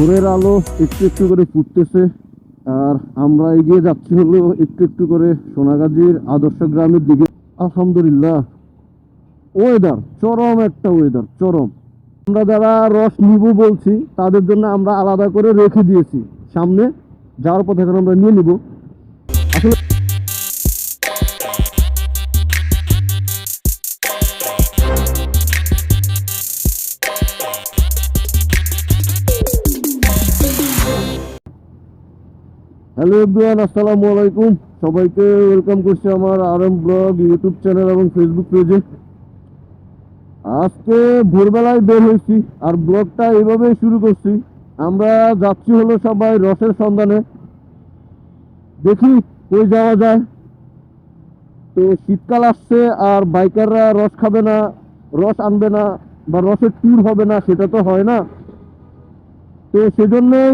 ভোরের আলো একটু একটু করে ফুটতেছে, আর আমরা এগিয়ে যাচ্ছি হলো একটু একটু করে সোনাগাজীর আদর্শ গ্রামের দিকে। আলহামদুলিল্লাহ ওয়েদার চরম একটা ওয়েদার চরম। আমরা যারা রস নিব বলছি, তাদের জন্য আমরা আলাদা করে রেখে দিয়েছি। সামনে যাওয়ার পথে এখন আমরা নিয়ে নিব। আসলে হ্যালো এভরিওয়ান, আসসালামু আলাইকুম। সবাইকে ওয়েলকাম করছি আমার আরএম ব্লগ, ইউটিউব চ্যানেল এবং ফেসবুক পেজে। আজকে ভোরবেলায় বের হয়েছি আর ব্লগটা এইভাবেই শুরু করছি। আমরা যাচ্ছি হলো সবাই রসের সন্ধানে। দেখি কই যাওয়া যায়। তো শীতকাল আসছে আর বাইকাররা রস খাবে না, রস আনবে না বা রসের ট্যুর হবে না, সেটা তো হয় না। তো সেজন্যই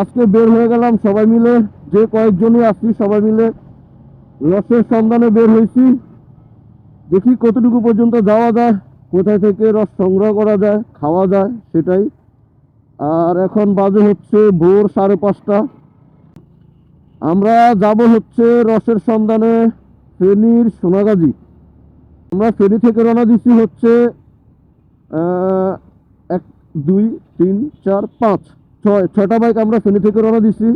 আজকে বের হয়ে গেলাম সবাই মিলে। যে কয়েকজনই আসছি সবাই মিলে রসের সন্ধানে বের হয়েছি। দেখি কতটুকু পর্যন্ত যাওয়া যায়, কোথায় থেকে রস সংগ্রহ করা যায়, খাওয়া যায়, সেটাই। আর এখন বাজে হচ্ছে ভোর সাড়ে পাঁচটা। আমরা যাব হচ্ছে রসের সন্ধানে ফেনীর সোনাগাজী। আমরা ফেনী থেকে রওনা দিচ্ছি হচ্ছে এক, দুই, তিন, চার, পাঁচ, ছয়, ছয়টা বাইক আমরা ফেনী থেকে রওনা দিচ্ছি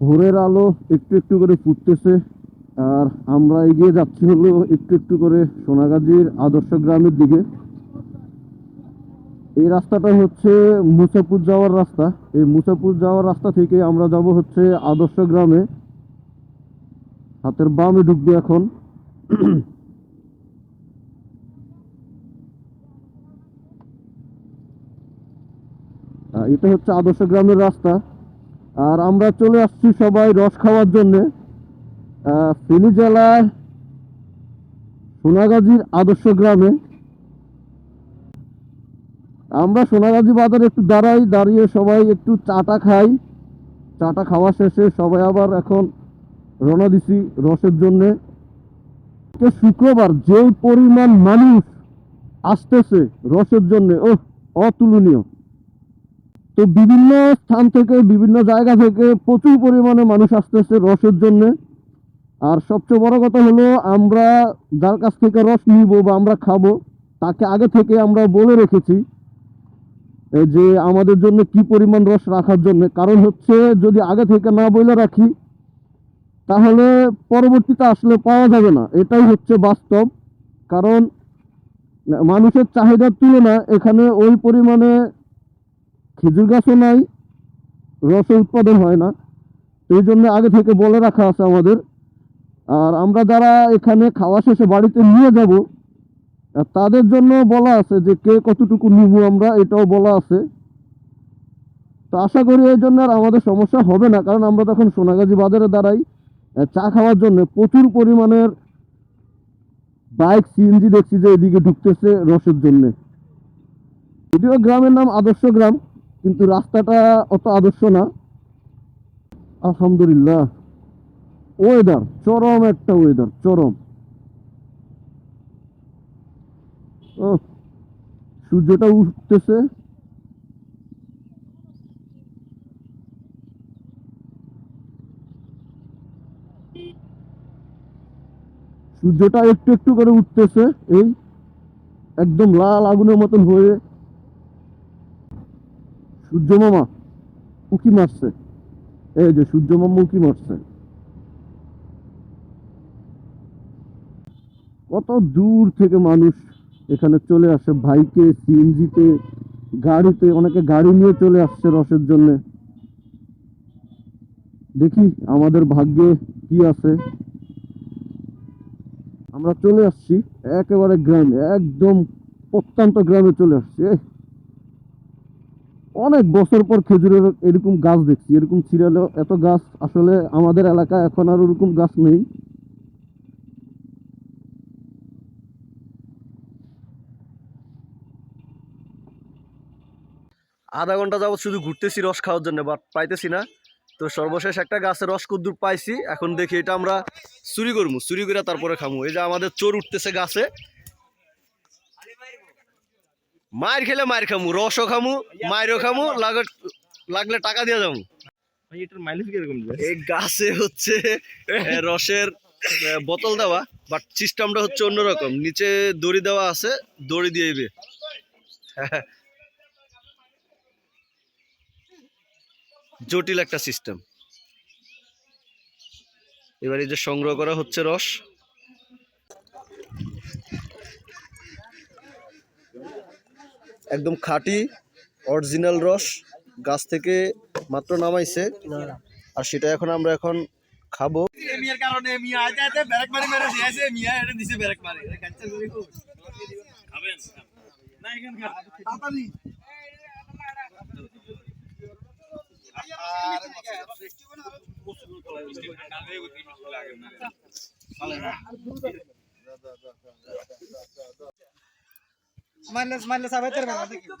ভোরের আলো একটু একটু করে ফুটতেছে, আর আমরা এগিয়ে যাচ্ছি হলো একটু একটু করে সোনাগাজীর আদর্শ গ্রামের দিকে। এই রাস্তাটা হচ্ছে মুসাপুর যাওয়ার রাস্তা। এই মুসাপুর যাওয়ার রাস্তা থেকে আমরা যাব হচ্ছে আদর্শ গ্রামে। হাতের বামে ঢুকবে এখন। এটা হচ্ছে আদর্শ গ্রামের রাস্তা। আর আমরা চলে আসছি সবাই রস খাওয়ার জন্যে। ফেনী জেলায় সোনাগাজীর আদর্শ গ্রামে। আমরা সোনাগাজী বাজারে একটু দাঁড়াই, দাঁড়িয়ে সবাই একটু চাটা খাই। চাটা খাওয়া শেষে সবাই আবার এখন রওনা দিছি রসের জন্যে। শুক্রবার যে পরিমাণ মানুষ আসতেছে রসের জন্য ও অতুলনীয়। তো বিভিন্ন স্থান থেকে, বিভিন্ন জায়গা থেকে প্রচুর পরিমাণে মানুষ আসতেছে রসের জন্য। আর সবচেয়ে বড় কথা হলো, আমরা যার কাছ থেকে রস নিব বা আমরা খাব, তাকে আগে থেকে আমরা বলে রেখেছি যে আমাদের জন্য কি পরিমাণ রস রাখার জন্য। কারণ হচ্ছে, যদি আগে থেকে না বলে রাখি তাহলে পরবর্তীতে আসলে পাওয়া যাবে না। এটাই হচ্ছে বাস্তব। কারণ মানুষের চাহিদার তুলনায় এখানে ওই পরিমাণে খেজুর গাছও নাই, রসও উৎপাদন হয় না। এই জন্য আগে থেকে বলে রাখা আছে আমাদের। আর আমরা যারা এখানে খাওয়া শেষে বাড়িতে নিয়ে যাব, তাদের জন্য বলা আছে যে কে কতটুকু নিব আমরা, এটাও বলা আছে। তো আশা করি এই জন্য আর আমাদের সমস্যা হবে না, কারণ আমরা তখন সোনাগাজী বাজারে দাঁড়াই। চা খাওয়ার জন্য প্রচুর পরিমাণের বাইক সিএনজি দেখছি যে এদিকে ঢুকতেছে রসের জন্য। যদিও গ্রামের নাম আদর্শ গ্রাম, কিন্তু রাস্তাটা অত আদর্শ না। আলহামদুলিল্লাহ। ওয়েদার চরম একটা ওয়েদার চরম। সূর্যটা উঠতেছে। সূর্যটা একটু একটু করে উঠতেছে, এই একদম লাল আগুনের মতন হয়ে। সূর্য মামা, উকি মারছে। এই যে সূর্য মামা উকি মারছে। কত দূর থেকে মানুষ এখানে চলে আসে, বাইকে, সিএনজিতে, গাড়িতে, অনেকে গাড়ি নিয়ে চলে আসছে রসের জন্য। দেখি আমাদের ভাগ্যে কি আছে। আমরা চলে আসছি একেবারে গ্রামে, একদম প্রত্যন্ত গ্রামে চলে আসছি। অনেক বছর পর খেজুরের এরকম গাছ দেখছি, এরকম ছিড়ালো এত গাছ আসলে আমাদের এলাকায় এখন আর ওরকম গাছ নেই। আধা ঘণ্টা যাবত শুধু ঘুরতেছি রস খাওয়ার জন্য বাট পাইতেছি না। তো সর্বশেষ একটা গাছের রস কুদ্দুর পাইছি, এখন দেখি এটা আমরা চুরি করব চুরি করে তারপরে খামু। এই যে আমাদের চোর উঠতেছে গাছে। মায়ের খেলে মায়ের খামু রসও খামু মায়েরও খামু লাগলে টাকা দিয়ে যাব এই গাছে হচ্ছে রসের বোতল দেওয়া বাট সিস্টেমটা হচ্ছে অন্যরকম। নিচে দড়ি দেওয়া আছে দড়ি দিয়ে দিবে। জটিল একটা সিস্টেম এবার এই যে সংগ্রহ করা হচ্ছে রস। একদম খাঁটি অরিজিনাল রস গাছ থেকে মাত্র নামাইছে। আর সেটা এখন আমরা এখন খাব। মিয়ার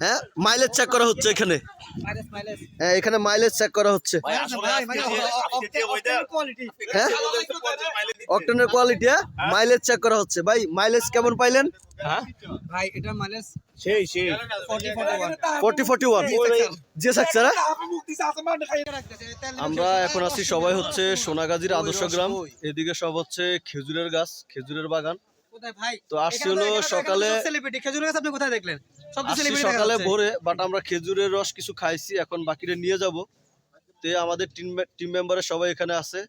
হ্যাঁ মাইলেজ চেক করা হচ্ছে এখানে। মাইলেজ মাইলেজ হ্যাঁ এখানে মাইলেজ চেক করা হচ্ছে। হ্যাঁ? অক্টেনের কোয়ালিটি হ্যাঁ? মাইলেজ চেক করা হচ্ছে। ভাই মাইলেজ কেমন পাইলেন? ভাই এটা মাইলেজ সেই সেই। 40 41 ফোর্টি ফোর্টি ওয়ান। জি সাকসার আমরা এখন আছি সবাই হচ্ছে সোনাগাজীর আদর্শ গ্রাম। এদিকে সব হচ্ছে খেজুরের গাছ খেজুরের বাগান। তো আসছি হলো সকালে সেলিব্রিটি গাছ আপনি কোথায় দেখলেন? সকালে ভোরে বাট আমরা খেজুরের রস কিছু খাইছি এখন বাকিটা নিয়ে যাব। তো আমাদের টিম টিম মেম্বারের সবাই এখানে আছে।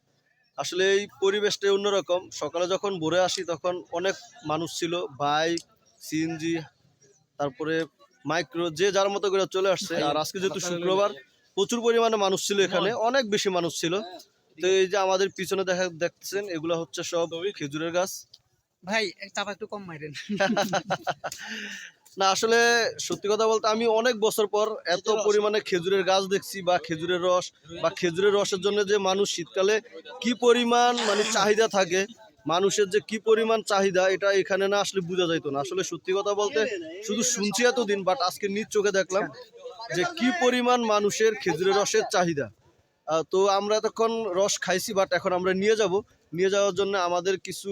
আসলে এই পরিবেশটা অন্যরকম। সকালে যখন ভোরে আসি তখন অনেক মানুষ ছিল বাইক সিএনজি তারপরে মাইক্রো যে যার মতো করে চলে আসছে। আর আজকে যেহেতু শুক্রবার প্রচুর পরিমাণে মানুষ ছিল এখানে অনেক বেশি মানুষ ছিল। তো এই যে আমাদের পিছনে দেখা দেখছেন এগুলো হচ্ছে সব খেজুরের গাছ। ভাই চাপা একটু কম মাইরেন না আসলে সত্যি কথা বলতে আমি অনেক বছর পর এত পরিমাণে খেজুরের গাছ দেখছি বা খেজুরের রস বা খেজুরের রসের জন্য যে মানুষ শীতকালে কি পরিমাণ মানে চাহিদা থাকে মানুষের যে কি পরিমাণ চাহিদা, এটা এখানে না আসলে বোঝা যাইতো না। আসলে সত্যি কথা বলতে, শুধু শুনছি এতদিন বাট আজকে নিজ চোখে দেখলাম যে কি পরিমাণ মানুষের খেজুরের রসের চাহিদা। তো আমরা তখন রস খাইছি বাট এখন আমরা নিয়ে যাব। নিয়ে যাওয়ার জন্য আমাদের কিছু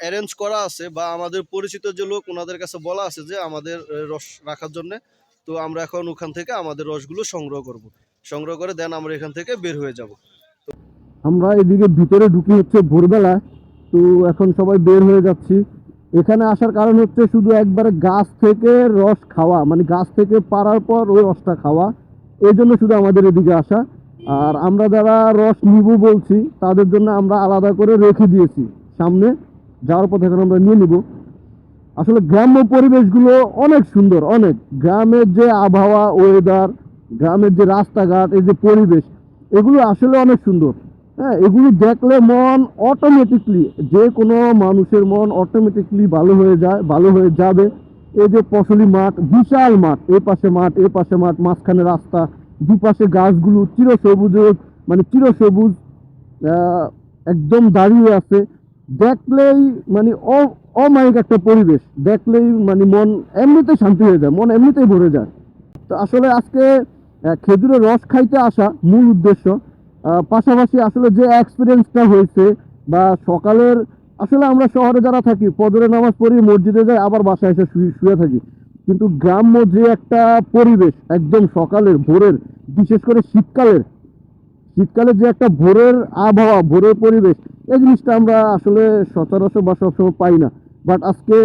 অ্যারেঞ্জ করা আছে বা আমাদের পরিচিত যে লোক, ওনাদের কাছে বলা আছে যে আমাদের রস রাখার জন্য। তো আমরা এখন ওখান থেকে আমাদের রসগুলো সংগ্রহ করব। সংগ্রহ করে দেন আমরা এখান থেকে বের হয়ে যাব। আমরা এদিকে ভিতরে ঢুকি হচ্ছে ভোরবেলা, তো এখন সবাই বের হয়ে যাচ্ছি। এখানে আসার কারণ হচ্ছে শুধু একবারে গাছ থেকে রস খাওয়া মানে গাছ থেকে পারার পর ওই রসটা খাওয়া, এই জন্য শুধু আমাদের এদিকে আসা। আর আমরা যারা রস নিব বলছি, তাদের জন্য আমরা আলাদা করে রেখে দিয়েছি সামনে, যাওয়ার পথে এখন আমরা নিয়ে নিব। আসলে গ্রাম্য পরিবেশগুলো অনেক সুন্দর, অনেক। গ্রামের যে আবহাওয়া ওয়েদার গ্রামের যে রাস্তাঘাট, এই যে পরিবেশ, এগুলো আসলে অনেক সুন্দর। হ্যাঁ এগুলো দেখলে মন অটোমেটিকলি যে কোনো মানুষের মন অটোমেটিকলি ভালো হয়ে যায়, ভালো হয়ে যাবে। এই যে ফসলি মাঠ, বিশাল মাঠ এ পাশে মাঠ এ পাশে মাঠ, মাঝখানে রাস্তা, দুপাশে গাছগুলো চিরসবুজ মানে চিরসবুজ একদম দাঁড়িয়ে আছে। দেখলেই মানে অমায়িক একটা পরিবেশ। দেখলেই মানে মন এমনিতেই শান্তি হয়ে যায়, মন এমনিতেই ভরে যায়। তো আসলে আজকে খেজুরের রস খাইতে আসা মূল উদ্দেশ্য। পাশাপাশি আসলে যে এক্সপিরিয়েন্সটা হয়েছে বা সকালের, আসলে আমরা শহরে যারা থাকি, ফজরের নামাজ পড়ি, মসজিদে যাই, আবার বাসায় এসে শুয়ে শুয়ে থাকি। কিন্তু গ্রাম্য যে একটা পরিবেশ, একদম সকালের, ভোরের, বিশেষ করে শীতকালের শীতকালে যে একটা ভোরের আবহাওয়া, ভোরের পরিবেশ, এই জিনিসটা আমরা আসলে সচরাচর বা সবসময় পাই না। বাট আজকে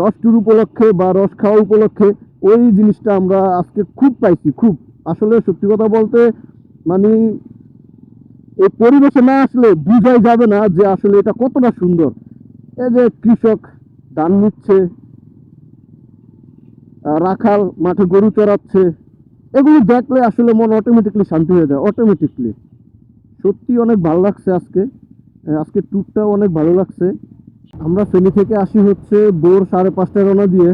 রস টুর উপলক্ষে বা রস খাওয়া উপলক্ষে, ওই জিনিসটা আমরা আজকে খুব পাইছি, খুব। আসলে সত্যি কথা বলতে মানে এই পরিবেশে না আসলে বুঝাই যাবে না যে আসলে এটা কতটা সুন্দর। এই যে কৃষক ধান নিচ্ছে রাখাল মাঠে গরু চড়াচ্ছে, এগুলো দেখলে আসলে মন অটোমেটিকলি শান্তি হয়ে যায় অটোমেটিকলি সত্যি অনেক ভালো লাগছে আজকে আজকে ট্যুরটাও অনেক ভালো লাগছে। আমরা ফেনী থেকে আসি হচ্ছে ভোর সাড়ে পাঁচটা রওনা দিয়ে।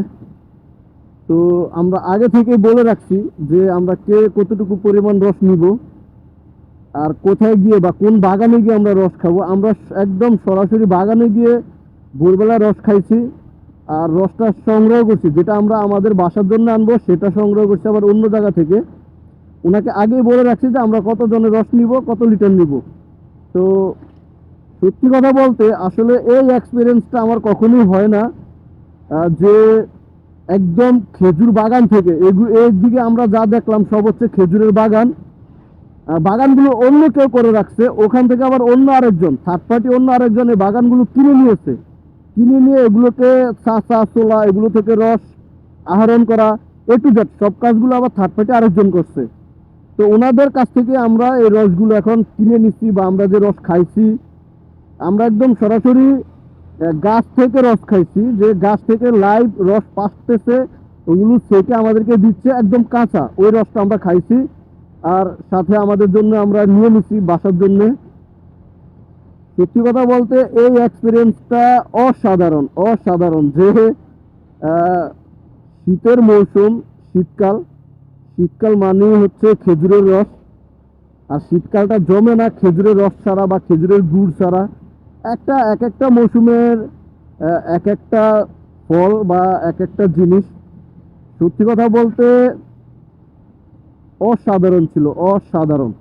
তো আমরা আগে থেকে বলে রাখছি যে আমরা কে কতটুকু পরিমাণ রস নিব। আর কোথায় গিয়ে বা কোন বাগানে গিয়ে আমরা রস খাব? আমরা একদম সরাসরি বাগানে গিয়ে ভোরবেলা রস খাইছি আর রসটা সংগ্রহ করছি, যেটা আমরা আমাদের বাসার জন্য আনব, সেটা সংগ্রহ করছি আবার অন্য জায়গা থেকে। ওনাকে আগেই বলে রাখছি যে আমরা কত জনের রস নিব, কত লিটার নিব। তো সত্যি কথা বলতে আসলে এই এক্সপিরিয়েন্সটা আমার কখনোই হয় না যে একদম খেজুর বাগান থেকে। এগু- এর দিকে আমরা যা দেখলাম সব হচ্ছে খেজুরের বাগান। বাগানগুলো অন্য কেউ করে রাখছে, ওখান থেকে আবার অন্য আরেকজন থার্ড পার্টি অন্য আরেকজন এই বাগানগুলো কিনে নিয়েছে। কিনে নিয়ে এগুলোকে চাষা, চোলা, এগুলো থেকে রস আহরণ করা এ টু জেড সব কাজগুলো আবার থার্ড পার্টি আরেকজন করছে। তো ওনাদের কাছ থেকে আমরা এই রসগুলো এখন কিনে নিচ্ছি বা আমরা যে রস খাইছি, আমরা একদম সরাসরি গাছ থেকে রস খাইছি, যে গাছ থেকে লাইভ রস পাসতেছে, ওগুলো সেকে আমাদেরকে দিচ্ছে একদম কাঁচা, ওই রসটা আমরা খাইছি। আর সাথে আমাদের জন্য আমরা নিয়ে নিছি বাসার জন্যে। সত্যি কথা বলতে এই এক্সপিরিয়েন্সটা অসাধারণ অসাধারণ যে শীতের মৌসুম, শীতকাল। শীতকাল মানে হচ্ছে খেজুরের রস। আর শীতকালটা জমে না খেজুরের রস ছাড়া বা খেজুরের গুড় ছাড়া। একটা এক একটা মৌসুমের এক একটা ফল বা এক একটা জিনিস। সত্যি কথা বলতে অসাধারণ ছিল অসাধারণ।